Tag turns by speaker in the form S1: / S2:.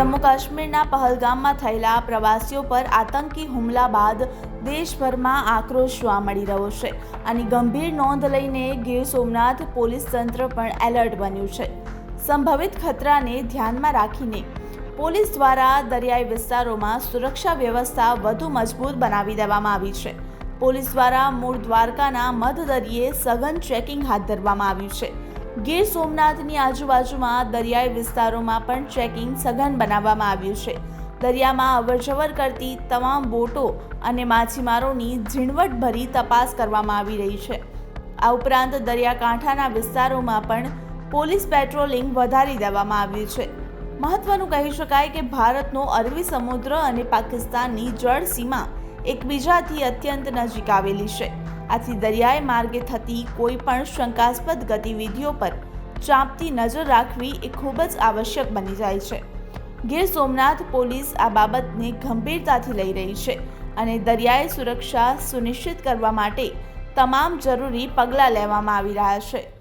S1: જમ્મુ કાશ્મીરના પહલગામમાં થયેલા પ્રવાસીઓ પર આતંકી હુમલા બાદ દેશભરમાં આક્રોશ જોવા મળી રહ્યો છે. અને ગંભીર નોંધ લઈને ગીર સોમનાથ પોલીસ તંત્ર પણ એલર્ટ બન્યું છે. સંભવિત ખતરાને ધ્યાનમાં રાખીને પોલીસ દ્વારા દરિયાઈ વિસ્તારોમાં સુરક્ષા વ્યવસ્થા વધુ મજબૂત બનાવી દેવામાં આવી છે. પોલીસ દ્વારા મૂળ દ્વારકાના મધદરિયે સઘન ચેકિંગ હાથ ધરવામાં આવ્યું છે. ગીર સોમનાથની આજુબાજુમાં દરિયાઈ વિસ્તારોમાં પણ ચેકિંગ સઘન બનાવવામાં આવ્યું છે. દરિયામાં અવરજવર કરતી તમામ બોટો અને માછીમારોની ઝીણવટભરી તપાસ કરવામાં આવી રહી છે. આ ઉપરાંત દરિયાકાંઠાના વિસ્તારોમાં પણ પોલીસ પેટ્રોલિંગ વધારી દેવામાં આવ્યું છે. મહત્વનું કહી શકાય કે ભારતનો અરબી સમુદ્ર અને પાકિસ્તાનની જળ સીમા એકબીજાથી અત્યંત નજીક આવેલી છે. આથી દરિયાઈ માર્ગે થતી કોઈ પણ શંકાસ્પદ ગતિવિધિઓ પર ચાંપતી નજર રાખવી એ ખૂબ જ આવશ્યક બની જાય છે. ગીર સોમનાથ પોલીસ આ બાબતને ગંભીરતાથી લઈ રહી છે અને દરિયાઈ સુરક્ષા સુનિશ્ચિત કરવા માટે તમામ જરૂરી પગલાં લેવામાં આવી રહ્યા છે.